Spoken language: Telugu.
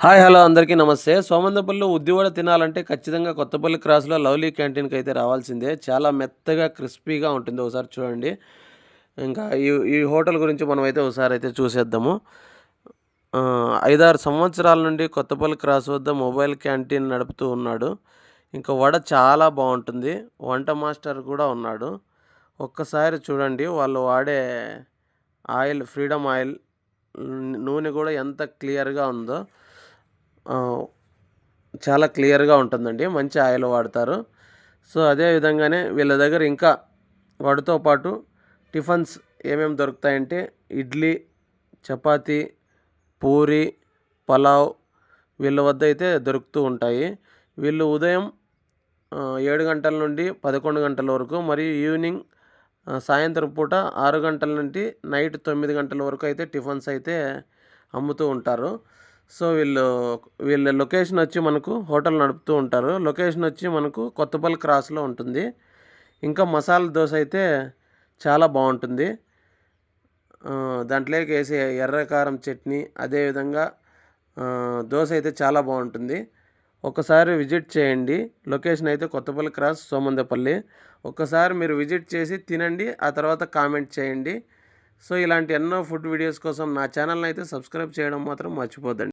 హాయ్ హలో అందరికీ నమస్తే. సోమందపల్లిలో ఉద్దివడ తినాలంటే ఖచ్చితంగా కొత్తపల్లి క్రాస్లో లవ్లీ క్యాంటీన్కి అయితే రావాల్సిందే. చాలా మెత్తగా క్రిస్పీగా ఉంటుంది. ఒకసారి చూడండి. ఇంకా ఈ ఈ హోటల్ గురించి మనం అయితే ఒకసారి అయితే చూసేద్దాము. ఐదారు సంవత్సరాల నుండి కొత్తపల్లి క్రాస్ వద్ద మొబైల్ క్యాంటీన్ నడుపుతూ ఉన్నాడు. ఇంకా వడ చాలా బాగుంటుంది. వంట మాస్టర్ కూడా ఉన్నాడు. ఒక్కసారి చూడండి వాళ్ళు వాడే ఆయిల్ ఫ్రీడమ్ ఆయిల్ నూనె కూడా ఎంత క్లియర్గా ఉందో. చాలా క్లియర్గా ఉంటుందండి. మంచి ఆయిల్ వాడతారు. సో అదే విధంగానే వీళ్ళ దగ్గర ఇంకా వాటితో పాటు టిఫన్స్ ఏమేమి దొరుకుతాయంటే ఇడ్లీ చపాతీ పూరి పలావ్ వీళ్ళ వద్ద అయితే దొరుకుతూ ఉంటాయి. వీళ్ళు ఉదయం ఏడు గంటల నుండి పదకొండు గంటల వరకు మరియు ఈవినింగ్ సాయంత్రం పూట ఆరు గంటల నుండి నైట్ తొమ్మిది గంటల వరకు అయితే టిఫన్స్ అయితే అమ్ముతూ ఉంటారు. సో వీళ్ళు వీళ్ళ లొకేషన్ వచ్చి మనకు హోటల్ నడుపుతూ ఉంటారు. లొకేషన్ వచ్చి మనకు కొత్తపల్లి క్రాస్లో ఉంటుంది. ఇంకా మసాలా దోశ అయితే చాలా బాగుంటుంది. దాంట్లోకి వేసే ఎర్రకారం చట్నీ అదేవిధంగా దోశ అయితే చాలా బాగుంటుంది. ఒకసారి విజిట్ చేయండి. లొకేషన్ అయితే కొత్తపల్లి క్రాస్ సోమందపల్లి. ఒకసారి మీరు విజిట్ చేసి తినండి ఆ తర్వాత కామెంట్ చేయండి. సో ఇలాంటి ఎన్నో ఫుడ్ వీడియోస్ కోసం నా ఛానల్ని అయితే సబ్స్క్రైబ్ చేయడం మాత్రం మర్చిపోద్దండి.